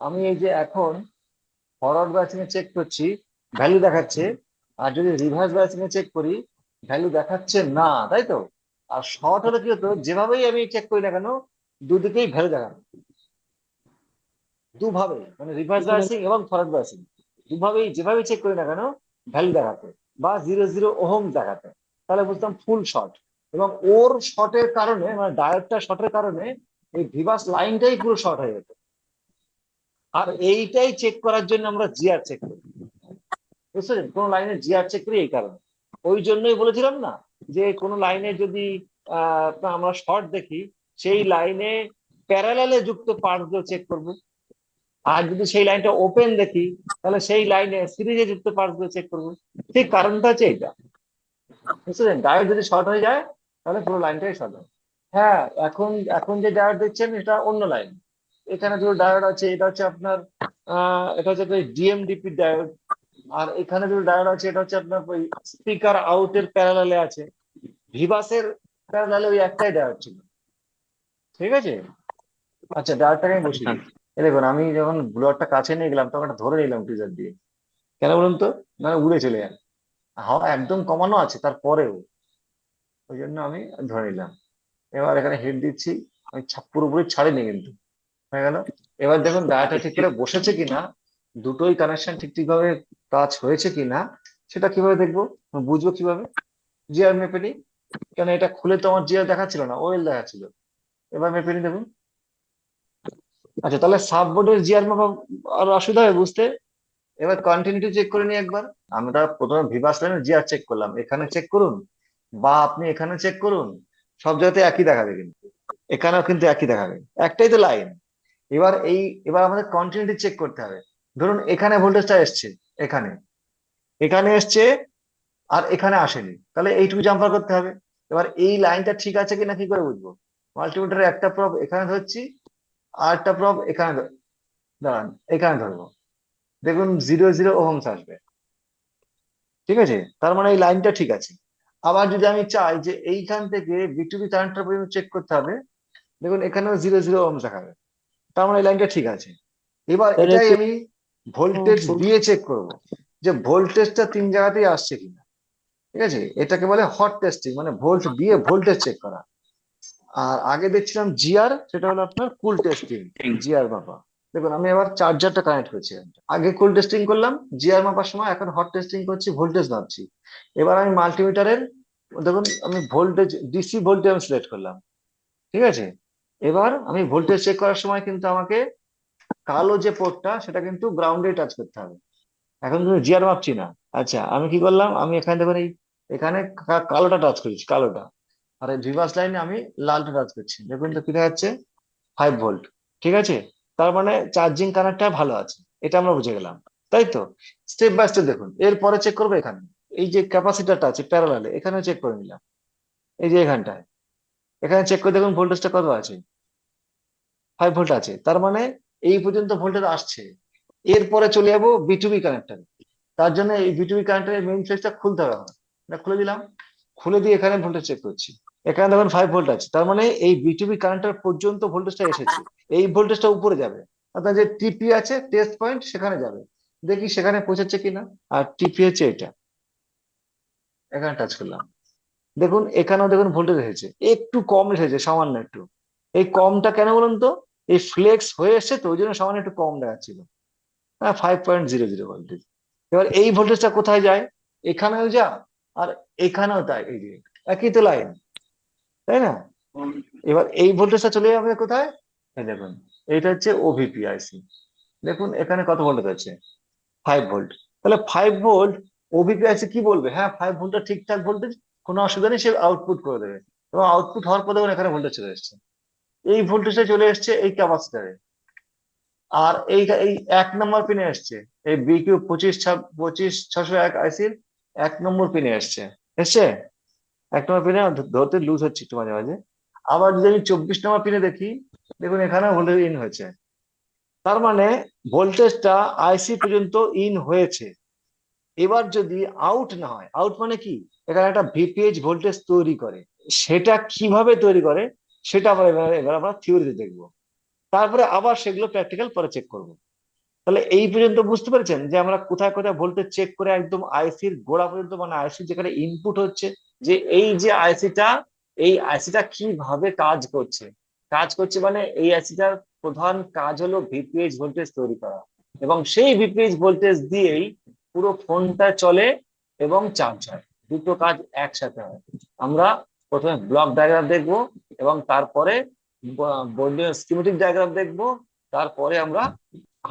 আমি এই যে এখন ফরওয়ার্ড ব্যাচিং এ চেক করছি ভ্যালু দেখাচ্ছে আর যদি রিভার্স ব্যাচিং এ চেক করি ভ্যালু দেখাচ্ছে না তাই তো? আর শর্ট হলে কি হতো? যেভাবেই আমি চেক করি না কেন দুদিকেই ভ্যালু দেখানো। দুভাবে মানে রিভার্স ব্যাচিং এবং ফরওয়ার্ড ব্যাচিং দুভাবেই যেভাবে চেক করি না কেন ভ্যালু দেখাতে বা জিরো জিরো ওহম দেখাতে। তাহলে বুঝতাম ফুল শর্ট এবং ওর শর্টের কারণে মানে ডায়োডটা শর্টের কারণে এই ভিভাস লাইনটাই পুরো শর্ট হয়ে যেত। আর এইটাই চেক করার জন্য আমরা জিআর চেক করি। বুঝছেন? কোন লাইনে জিআর চেক করি এই কারণে। ওই জন্যই বলেছিলাম না যে কোন লাইনে যদি আমরা শর্ট দেখি, সেই লাইনে প্যারালালে যুক্ত পার্টগুলো চেক করব। আর যদি সেই লাইনটা ওপেন দেখি, তাহলে সেই লাইনে সিরিজে যুক্ত পার্টগুলো চেক করব। ঠিক কারণটা হচ্ছে এইটা। বুঝছেন? ডায়োড যদি শর্ট হয়ে যায়, তাহলে পুরো লাইনটাই শর্ট হয়। হ্যাঁ এখন এখন যে ডায়োড দেখছেন, এটা অন্য লাইন এখানে যে ডায়োড আছে, এটা হচ্ছে আপনার এটা হচ্ছে ডিএমডিপি ডায়োড আর এখানে যে ডায়োড আছে, এটা হচ্ছে আপনার ওই স্পিকার আউটের প্যারালালে আছে। ভিভাসের প্যারালালে ওই একটাই ডায়োড ছিল। ঠিক আছে? আচ্ছা ডায়োডটাকে আমি। এই দেখুন, আমি যখন ব্লোয়ারটা কাছে নিয়ে গেলাম, তখন ধরে নিলাম টিজার দিয়ে। কেন বলুন তো? মানে উড়ে চলে যান। হাওয়া একদম কমানো আছে, তারপরেও। ওই জন্য আমি ধরে নিলাম। এবার এখানে হিট দিচ্ছি, আমি পুরোপুরি ছাড়িনি কিন্তু। হয়ে গেল। এবার দেখুন ডায়াটা ঠিক করে বসেছে কিনা, দুটোই কানেকশন ঠিক ঠিক ভাবে টাচ হয়েছে কিনা, সেটা কীভাবে দেখব? বুঝব কীভাবে? জিআর মেপে নিই কেন এটা খুলে তো আমার জিআর দেখাচ্ছিল না ওয়েল দেখাচ্ছিল। এবার মেপে নিই দেখুন। আচ্ছা তাহলে সাব বোর্ডের জিআর মাপা আর অসুবিধা হবে বুঝতে? এবার কন্টিনিউটি চেক করে নিই একবার। আমি আমরা প্রথমে ভিভাস লাইনে জিআর চেক করলাম। এখানে চেক করুন। বা আপনি এখানে চেক করুন। সব জায়গাতে একই দেখাবে কিন্তু। এখানেও কিন্তু একই দেখাবে। একটাই তো লাইন এবার এই, এবার আমাদের কন্টিনিউটি চেক করতে হবে। ধরুন এখানে ভোল্টেজটা এসছে, এখানে। এখানে এসছে আর এখানে আসেনি। তাহলে এইটুকু জাম্পার করতে হবে। এবার এই লাইনটা ঠিক আছে কিনা কি করে বুঝব? মাল্টিমিটারের একটা প্রব এখানে ধরছি, আর একটা প্রব এখানে দাঁড়ান, এখানে ধরবো। দেখুন জিরো জিরো ওহমস আসবে। ঠিক আছে? তার মানে এই লাইনটা ঠিক আছে। আবার যদি আমি চাই যে এইখান থেকে বিটুবি কারেন্টটা পর্যন্ত চেক করতে হবে, দেখুন এখানেও জিরো জিরো ওহমস দেখাবে। তার মানে এই লাইনটা ঠিক আছে। এবার এটাই আমি ভোল্টেজ। দিয়ে চেক করব যে ভোল্টেজটা তিন জায়গাতেই আসছে কিনা। ঠিক আছে? এটাকে বলে হট টেস্টিং মানে ভোল্ট দিয়ে ভোল্টেজ চেক করা। আর আগে দেখছিলাম জিআর সেটা হলো আপনার কুল টেস্টিং জিআর মাপা। দেখুন আমি আবার চার্জারটা কানেক্ট করেছি। আগে কুল টেস্টিং করলাম জিআর মাপার সময় এখন হট টেস্টিং করছি ভোল্টেজ মাপছি। এবার আমি মাল্টিমিটারের দেখুন আমি ভোল্টেজ ডিসি ভোল্টেজ আমি সিলেক্ট করলাম। ঠিক আছে? এবার আমি ভোল্টেজ চেক করার সময় কিন্তু আমাকে কালো যে পোর্টটা সেটা কিন্তু গ্রাউন্ডে টাচ করতে হবে। এখন কিন্তু জিয়ার মাপছি না। আচ্ছা আমি কি করলাম? আমি এখানে দেখুন এই, এখানে কালোটা টাচ করেছি, কালোটা। আর এই ভিভাস লাইনে আমি লালটা টাচ করছি। দেখুন তো কি দেখাচ্ছে? ফাইভ ভোল্ট ঠিক আছে? তার মানে চার্জিং কানেক্টটা ভালো আছে। এটা আমরা বুঝে গেলাম। তাই তো? স্টেপ বাই স্টেপ দেখুন। এরপরে চেক করব এখানে। এই যে ক্যাপাসিটারটা আছে প্যারালালে এখানে চেক করে নিলাম। এই যে এখানটায়। এখানে চেক করে দেখুন ভোল্টেজটা কত আছে? ফাইভ ভোল্ট আছে। তার মানে এই পর্যন্ত ভোল্টেজ আসছে। এরপরে চলে যাব বিটুবি কানেক্টর তার জন্য এই বিটুবি কানেক্টরের মেইন ফেজটা খুলতে হবে আমার খুলে দিলাম। খুলে দিয়ে এখানে ভোল্টেজ চেক করছি। এখানে দেখুন ফাইভ ভোল্ট আছে। তার মানে এই বিটুবি কানেক্টর পর্যন্ত ভোল্টেজটা এসেছে। এই ভোল্টেজটা উপরে যাবে। অর্থাৎ যে টিপি আছে টেস্ট পয়েন্ট সেখানে যাবে। দেখি সেখানে পৌঁছাচ্ছে কিনা। আর টিপি হচ্ছে এটা। এখানে টাচ করলাম। দেখুন, এখানেও দেখুন ভোল্টেজ এসেছে। একটু কম এসেছে, সামান্য একটু। এই কমটা কেন বলুন তো? এই ফ্লেক্স হয়ে এসছে তো, ওই জন্য সামান্য একটু কম দেখাচ্ছিল। হ্যাঁ five point zero zero voltage এবার এই ভোল্টেজটা কোথায় যায়? এখানেও যা, আর এখানেও তাই, এই যে, একই তো লাইন তাই না? এবার এই ভোল্টেজটা চলে যাবে কোথায়? এই দেখুন, এইটা হচ্ছে ওভিপি আইসি দেখুন, এখানে কত ভোল্টেজ আছে? ফাইভ ভোল্ট তাহলে ফাইভ ভোল্ট ওভিপি আইসি কি বলবে? হ্যাঁ ফাইভ ভোল্টটা ঠিকঠাক ভোল্টেজ কোনো অসুবিধা নেই, সে আউটপুট করে দেবে। এবং আউটপুট হওয়ার পর দেখুন এখানে ভোল্টেজ চলে এসছে। এই ভোল্টেজটা চলে এসছে এই ক্যাপাসিটারে আর এই এই এক নম্বর পিনে এসছে। এই বিকিউ পঁচিশ পঁচিশ, ছশো এক আইসির এক নম্বর পিনে এসছে। এসছে? এক নম্বর পিনে ধরতে লুজ হচ্ছে একটু মাঝে মাঝে। আবার যদি আমি চব্বিশ নম্বর পিনে দেখি, দেখুন এখানে ভোল্টেজ ইন হয়েছে। তার মানে ভোল্টেজটা আইসি পর্যন্ত ইন হয়েছে। এবার যদি আউট না হয় আউট মানে কি? এখানে একটা ভিপিএইচ ভোল্টেজ তৈরি করে। সেটা কীভাবে তৈরি করে? সেটা আবার এবার এবার আমরা থিওরিতে দেখব। তারপরে আবার সেগুলো প্র্যাকটিক্যাল পরে চেক করব। তাহলে এই পর্যন্ত বুঝতে পেরেছেন যে আমরা কোথায় কোথায় ভোল্টেজ চেক করে একদম আইসির গোড়া পর্যন্ত মানে আইসি যেখানে ইনপুট হচ্ছে, যে এই যে আইসিটা এই আইসিটা কীভাবে কাজ করছে? কাজ করছে মানে এই আইসিটার প্রধান কাজ হলো ভিপিএইচ ভোল্টেজ তৈরি করা। এবং সেই ভিপিএইচ ভোল্টেজ দিয়েই পুরো ফোনটা চলে এবং চার্জ হয়। দুটো কাজ একসাথে হয়। আমরা প্রথমে ব্লক ডায়াগ্রাম দেখব এবং তারপরে স্কিমেটিক ডায়াগ্রাম দেখব, তারপরে আমরা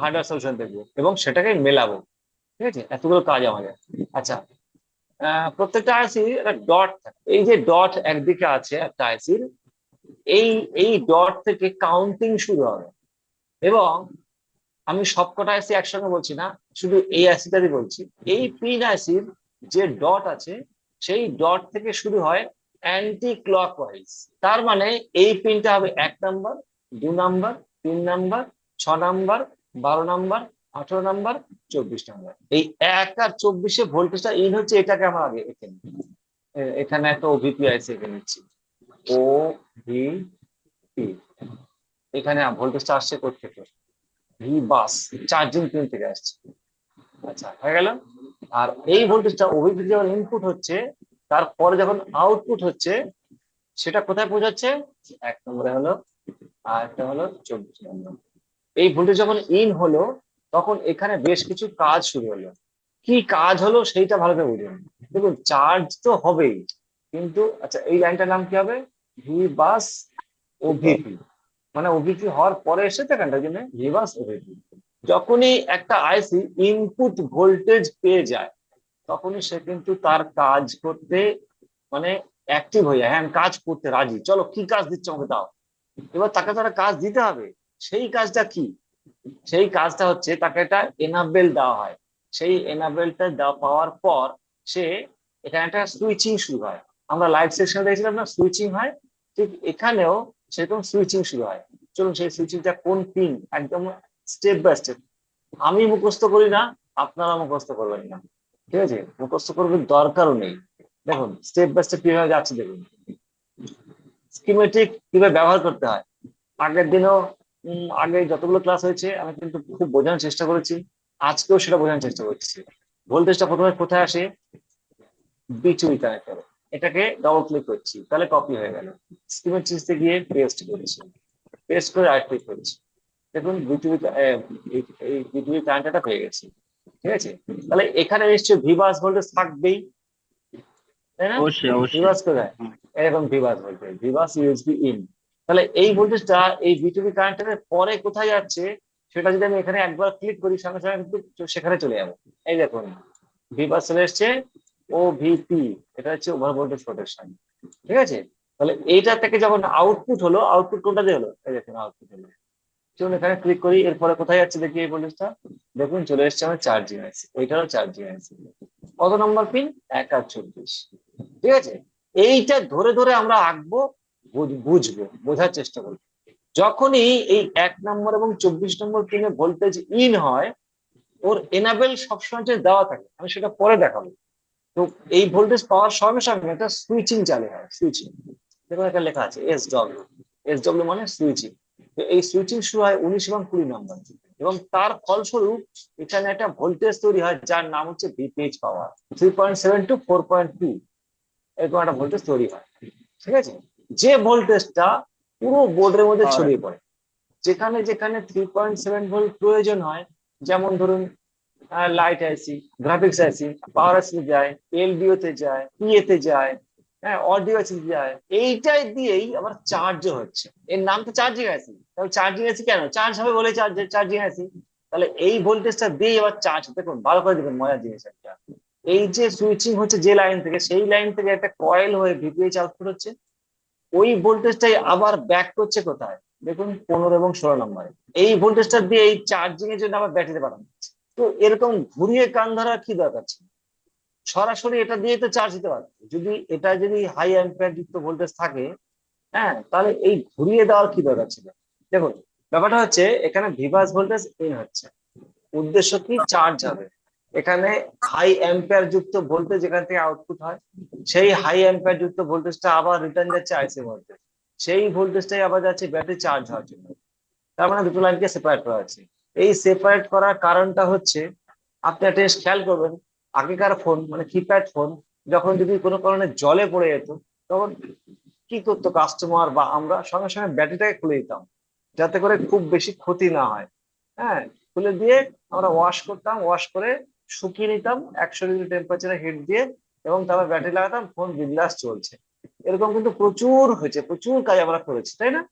হার্ডওয়্যার সলিউশন দেখব এবং সেটাকে মেলাবো। ঠিক আছে? এতগুলো কাজ আমাদের। আচ্ছা প্রত্যেকটা আইসি একটা ডট এই যে ডট একদিকে আছে, একটা আইসির এই এই ডট থেকে কাউন্টিং শুরু হবে। এবং আমি সবকটা আইসি একসঙ্গে বলছি না, শুধু এই আইসিটারই বলছি। এই পিন আইসির যে ডট আছে, সেই ডট থেকে শুরু হয় অ্যান্টি ক্লক ক্লকওয়াইজ তার মানে এই পিনটা হবে এক নাম্বার দু নাম্বার তিন নাম্বার ছ নাম্বার বারো নাম্বার আঠারো নাম্বার চব্বিশ নাম্বার এই এক আর চব্বিশে ভোল্টেজটা ইন হচ্ছে এটাকে আমরা আগে এখানে এখানে একটা ওভিপি আইসি এখানে নিচ্ছি। ও ভি পি এখানে ভোল্টেজটা আসছে কোথেকে ভি বাস চার্জিং পিন থেকে আসছে। আচ্ছা হয়ে গেল। আর এই ভোল্টেজটা ওভিপি যখন ইনপুট হচ্ছে তারপরে যখন আউটপুট হচ্ছে, সেটা কোথায় পৌঁছাচ্ছে? এক নম্বরে হলো আর একটা হলো চব্বিশ নম্বর। এই ভোল্টেজ যখন ইন হলো, তখন এখানে বেশ কিছু কাজ শুরু হলো। কি কাজ হলো সেইটা ভালো করে দেখুন চার্জ তো হবেই, কিন্তু আচ্ছা এই লাইনটার নাম কি হবে? ভি বাস ওভিপি মানে ওভিপি হওয়ার পরে এসে এখানটার জন্য ভি বাস ওভিপি যখনই একটা আইসি ইনপুট ভোল্টেজ পেয়ে যায় তখনই সে কিন্তু তার কাজ করতে মানে অ্যাক্টিভ হয়ে যায়। হ্যাঁ কাজ করতে রাজি। চলো, কি কাজ দিচ্ছে আমাকে দাও। এবার তাকে তারা কাজ দিতে হবে। সেই কাজটা কি? সেই কাজটা হচ্ছে তাকে একটা এনাবেল দেওয়া হয়। সেই এনাবেলটা পাওয়ার পর সে এখানে একটা সুইচিং শুরু হয়। আমরা লাইভ সেকশনে দেখছিলাম না? সুইচিং হয়। ঠিক এখানেও সেরকম সুইচিং শুরু হয়। চলুন সেই সুইচিংটা কোন পিন একদম স্টেপ বাই স্টেপ আমি মুখস্থ করি না, আপনারা মুখস্থ করবেন না। ঠিক আছে? মুখস্থ করবেন দরকারও নেই। দেখুন স্টেপ বাই স্টেপ কীভাবে যাচ্ছে দেখুন। স্কিমেটিক কীভাবে ব্যবহার করতে হয়? আগের দিনও আগে যতগুলো ক্লাস হয়েছে, আমি কিন্তু খুব বোঝানোর চেষ্টা করেছি। আজকেও সেটা বোঝানোর চেষ্টা করছি। ভোল্টেজটা প্রথমে কোথায় আসে? বিচুই কানেক্টরে এটাকে ডবল ক্লিক করছি, তাহলে কপি হয়ে গেল। স্কিমেটিক্সে গিয়ে পেস্ট করছি। পেস্ট করে রাইট ক্লিক করছি। দেখুন বিটুই এই বিটুই কানেক্টরটা পেয়ে গেছি। ঠিক আছে? তাহলে এখানে নিশ্চয়ই ভিভাস ভোল্টেজ থাকবেই তাই না? ভিভাস কোথায়? এরকম VBUS voltage VBUS USB in তাহলে এই ভোল্টেজটা এই বিটুবি কানেক্টরের পরে কোথায় যাচ্ছে সেটা যদি আমি এখানে একবার ক্লিক করি সঙ্গে সঙ্গে কিন্তু সেখানে চলে যাব। এই দেখুন ভিভাস চলে এসছে ও ভিপি এটা হচ্ছে ওভার ভোল্টেজ প্রোটেকশন ঠিক আছে? তাহলে এইটা থেকে যখন আউটপুট হলো আউটপুট কোনটা দিয়ে হলো? এই দেখুন আউটপুট হলো। চলুন এখানে ক্লিক করি, এরপরে কোথায় যাচ্ছে দেখি এই ভোল্টেজটা দেখুন, চলে এসছে আমার চার্জিং আছে এইটারও চার্জিং আছে কত নম্বর পিন এক আর চব্বিশ। ঠিক আছে? এইটা ধরে ধরে আমরা আঁকবো, বুঝ- বুঝব, বোঝার চেষ্টা করব। যখনই এই এক নম্বর এবং চব্বিশ নম্বর পিনে ভোল্টেজ ইন হয়, ওর এনাবেল সবসময় যে দেওয়া থাকে, আমি সেটা পরে দেখাবো। তো এই ভোল্টেজ পাওয়ার সঙ্গে সঙ্গে একটা সুইচিং চালু হয় সুইচিং দেখুন, একটা লেখা আছে এস ডব্লিউ এস ডব্লিউ মানে সুইচিং এই সুইচিং শুরু হয় উনিশ এবং কুড়ি নম্বর এবং তার ফলস্বরূপ এখানে একটা ভোল্টেজ তৈরি হয় যার নাম হচ্ছে VPH power three point seven two four point two এরকম একটা ভোল্টেজ তৈরি হয়। ঠিক আছে? যে ভোল্টেজটা পুরো বোর্ডের মধ্যে ছড়িয়ে পড়ে যেখানে যেখানে থ্রি পয়েন্ট সেভেন ভোল্ট প্রয়োজন হয় যেমন ধরুন লাইট আইসি গ্রাফিক্স আইসি পাওয়ার আইসি যায় এলডিও তে যায় পিএ তে যায় হ্যাঁ অডিও আইসি যায় এইটাই দিয়েই আবার চার্জ হচ্ছে। এর নাম তো চার্জিং আইসি চার্জিং আইসি কেন? চার্জ হবে বলে চার্জ আইসি তাহলে এই ভোল্টেজটা দিয়ে এবার চার্জ দেখুন, ভালো করে দেখুন মজার জিনিস একটা। এই যে সুইচিং হচ্ছে যে লাইন থেকে, সেই লাইন থেকে একটা কয়েল হয়ে ভিপিএইচ আউটপুট হচ্ছে। ওই ভোল্টেজটাই আবার ব্যাক করছে কোথায়? দেখুন, পনেরো এবং ষোলো নম্বরে। এই ভোল্টেজটা দিয়ে এই চার্জিং এর জন্য আবার ব্যাটারিতে পাঠানো তো এরকম ঘুরিয়ে কান ধরার কি দরকার ছিল? সরাসরি এটা দিয়ে তো চার্জ দিতে পারবে। যদি এটা যদি হাই অ্যাম্পিয়ার যুক্ত ভোল্টেজ থাকে হ্যাঁ তাহলে এই ঘুরিয়ে দেওয়ার কি দরকার ছিল? দেখুন, ব্যাপারটা হচ্ছে এখানে ভিভাস ভোল্টেজ ইন হচ্ছে। উদ্দেশ্য কি? চার্জ হবে। এখানে হাই অ্যাম্পিয়ার যুক্ত ভোল্টেজ এখান থেকে আউটপুট হয়। সেই হাই অ্যাম্পিয়ার যুক্ত ভোল্টেজটা আবার রিটার্ন যাচ্ছে আইসি ভোল্টেজ সেই ভোল্টেজটাই আবার যাচ্ছে ব্যাটারি চার্জ হওয়ার জন্য। তার মানে দুটো লাইনকে সেপারেট করা হচ্ছে। এই সেপারেট করার কারণটা হচ্ছে, আপনি একটা খেয়াল করবেন, আগেকার ফোন মানে কিপ্যাড ফোন যখন যদি কোনো কারণে জলে পড়ে যেত, তখন কি করতো কাস্টমার বা আমরা সঙ্গে সঙ্গে ব্যাটারিটাকে খুলে দিতাম। যাতে করে খুব বেশি ক্ষতি না হয়। হ্যাঁ খুলে দিয়ে আমরা ওয়াশ করতাম ওয়াশ করে শুকিয়ে নিতাম, একশো ডিগ্রি টেম্পারেচারে হিট দিয়ে এবং তারপর ব্যাটারি লাগাতাম ফোন বিন্দাস চলছে। এরকম কিন্তু প্রচুর হয়েছে, প্রচুর কাজ আমরা করেছি, তাই না?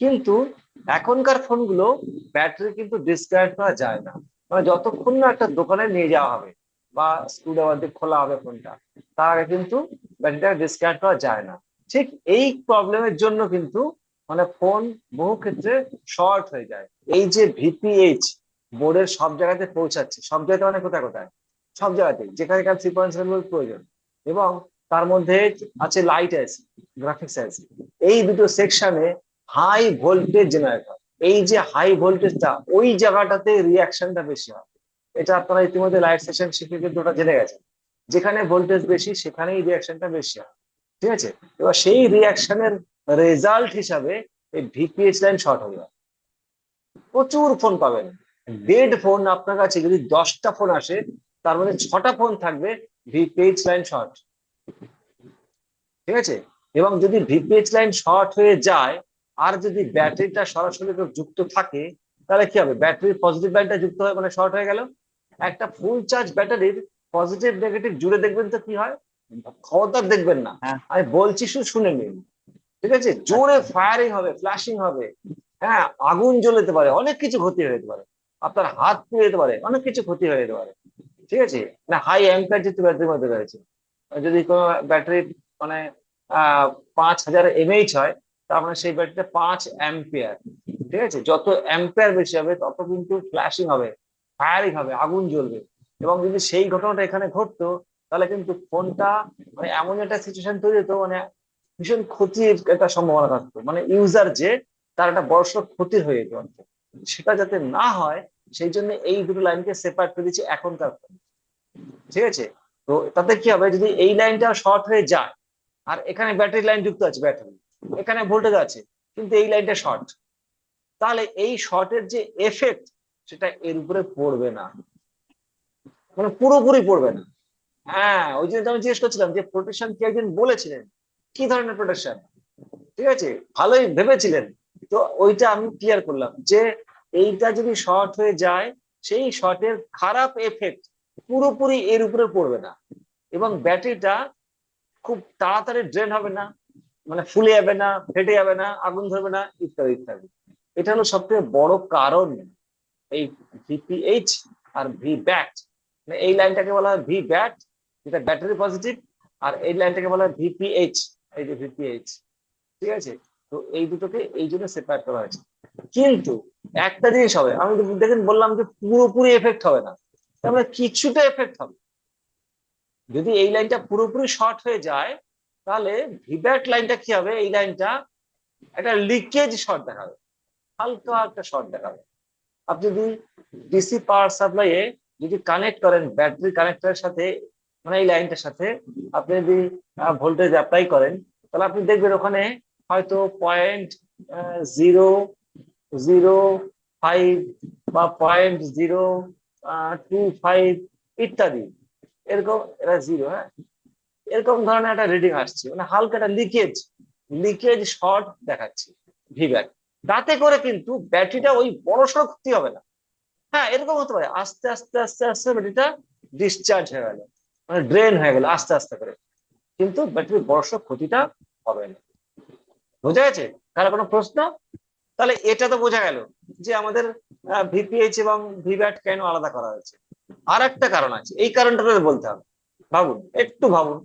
কিন্তু এখনকার ফোনগুলো ব্যাটারি কিন্তু ডিসকানেক্ট করা যায় না। মানে যতক্ষণ না একটা দোকানে নিয়ে যাওয়া হবে বা স্ক্রুড্রাইভার দিয়ে খোলা হবে ফোনটা তার আগে কিন্তু ব্যাটারিটা ডিসকানেক্ট করা যায় না। ঠিক এই প্রবলেমের জন্য কিন্তু মানে ফোন বহু ক্ষেত্রে শর্ট হয়ে যায়। এই যে ভিপিএইচ বোর্ডের সব জায়গাতে পৌঁছাচ্ছে, সব জায়গাতে মানে কোথায় কোথায়? সব জায়গাতে, যেখানে যেখানে থ্রি পয়েন্ট সেভেন প্রয়োজন। এবং তার মধ্যে আছে লাইট আছে গ্রাফিক্স আছে এই দুটো সেকশনে হাই ভোল্টেজ জেনারেটর এই যে হাই ভোল্টেজটা ওই জায়গাটাতে রিয়াকশনটা বেশি হয়। এটা আপনারা ইতিমধ্যে লাইট সেকশন শিখে কিন্তু ওটা জেনে গেছেন। যেখানে ভোল্টেজ বেশি, সেখানেই রিয়াকশনটা বেশি হয়। ঠিক আছে? এবার সেই রিয়াকশনের রেজাল্ট হিসাবে এই ভিপিএইচ লাইন শর্ট হয়ে যায় প্রচুর ফোন পাবেন। ডেড ফোন আপনার কাছে যদি দশটা ফোন আসে তার মধ্যে ছটা ফোন থাকবে ভিপিএইচ লাইন শর্ট ঠিক আছে? এবং যদি ভিপিএইচ লাইন শর্ট হয়ে যায় আর যদি ব্যাটারিটা সরাসরি যুক্ত থাকে তাহলে কি হবে? ব্যাটারির পজিটিভ লাইনটা যুক্ত হয়ে মানে শর্ট হয়ে গেল। একটা ফুল চার্জ ব্যাটারির পজিটিভ নেগেটিভ জুড়ে দেখবেন তো কি হয়? খবরদার দেখবেন না। হ্যাঁ। আমি বলছি শুধু শুনে নিন। ঠিক আছে? জোরে ফায়ারিং হবে ফ্ল্যাশিং হবে। হ্যাঁ আগুন জ্বলে পারে, অনেক কিছু ক্ষতি হয়ে যেতে পারে। আপনার হাত পুড়ে যেতে পারে, অনেক কিছু ক্ষতি হয়ে যেতে পারে। ঠিক আছে? না হাই অ্যাম্পিয়ার যেহেতু ব্যাটারির মধ্যে রয়েছে। যদি কোনো ব্যাটারি মানে পাঁচ হাজার এমএইচ হয়, তার মানে সেই ব্যাটারিটা পাঁচ অ্যাম্পিয়ার ঠিক আছে? যত অ্যাম্পিয়ার বেশি হবে, তত কিন্তু ফ্ল্যাশিং হবে ফায়ারিং হবে, আগুন জ্বলবে। এবং যদি সেই ঘটনাটা এখানে ঘটতো, তাহলে কিন্তু ফোনটা মানে এমন একটা সিচুয়েশন তৈরি হতো মানে ভীষণ ক্ষতির একটা সম্ভাবনা থাকতো। মানে ইউজার যে, তার একটা বড়সড় ক্ষতি হয়ে যেত। সেটা যাতে না হয়, সেই জন্য এই দুটো লাইনকে সেপারেট করে দিচ্ছি এখনকার ঠিক আছে? তো তাতে কি হবে? যদি এই লাইনটা শর্ট হয়ে যায়, আর এখানে ব্যাটারি লাইন যুক্ত আছে ব্যাটারি এখানে ভোল্টেজ আছে, কিন্তু এই লাইনটা শর্ট তাহলে এই শর্টের যে এফেক্ট সেটা এর উপরে পড়বে না। মানে পুরোপুরি পড়বে না। হ্যাঁ ওই জন্য আমি জিজ্ঞেস করছিলাম যে প্রোটেকশন কি একজন বলেছিলেন? কি ধরনের প্রোটেকশন ঠিক আছে? ভালোই ভেবেছিলেন। তো ওইটা আমি ক্লিয়ার করলাম যে এইটা যদি শর্ট হয়ে যায়, সেই শর্টের খারাপ এফেক্ট পুরোপুরি এর উপরে পড়বে না। এবং ব্যাটারিটা খুব তাড়াতাড়ি ড্রেন হবে না মানে ফুলে যাবে না, ফেটে যাবে না, আগুন ধরবে না, ইত্যাদি ইত্যাদি। এটা হলো সবথেকে বড় কারণ এই ভিপিএইচ আর ভি ব্যাট এই লাইনটাকে বলা হয় ভি ব্যাট যেটা ব্যাটারি পজিটিভ আর এই লাইনটাকে বলা হয় ভিপিএইচ ঠিক আছে? তো এই দুটোকে এই জন্য সেপারেট করা হয়েছে। কিন্তু একটা জিনিস হবে, আমি দেখেন বললাম যে পুরোপুরি এফেক্ট হবে না। তার মানে কিছুটা এফেক্ট হবে। যদি এই লাইনটা পুরোপুরি শর্ট হয়ে যায়, তাহলে ভিব্যাট লাইনটা কি হবে? এই লাইনটা একটা লিকেজ শর্ট দেখাবে। হালকা একটা শর্ট দেখাবে। আপনি যদি ডিসি পাওয়ার সাপ্লাইয়ে যদি কানেক্ট করেন ব্যাটারি কানেক্টরের সাথে মানে এই লাইনটার সাথে, আপনি যদি ভোল্টেজ অ্যাপ্লাই করেন তাহলে আপনি দেখবেন ওখানে হয়তো পয়েন্ট জিরো জিরো ফাইভ বা পয়েন্ট জিরো টু ফাইভ ইত্যাদি। এরকম এটা জিরো হ্যাঁ? এরকম ধরনের একটা রিডিং আসছে। মানে হালকা একটা লিকেজ লিকেজ শর্ট দেখাচ্ছে ভিব্যাট তাতে করে কিন্তু ব্যাটারিটা ওই বড় সড়ো ক্ষতি হবে না। হ্যাঁ এরকম হতে পারে। আস্তে আস্তে আস্তে আস্তে ব্যাটারিটা ডিসচার্জ হয়ে গেল। মানে ড্রেন হয়ে গেল আস্তে আস্তে করে। কিন্তু ব্যাটারির বর্ষ ক্ষতিটা হবে না। বোঝা গেছে? তাহলে কোনো প্রশ্ন? তাহলে এটা তো বোঝা গেল যে আমাদের ভিপিএইচ এবং ভিব্যাট কেন আলাদা করা হয়েছে। আর একটা কারণ আছে, এই কারণটা তো বলতে হবে। ভাবুন, একটু ভাবুন।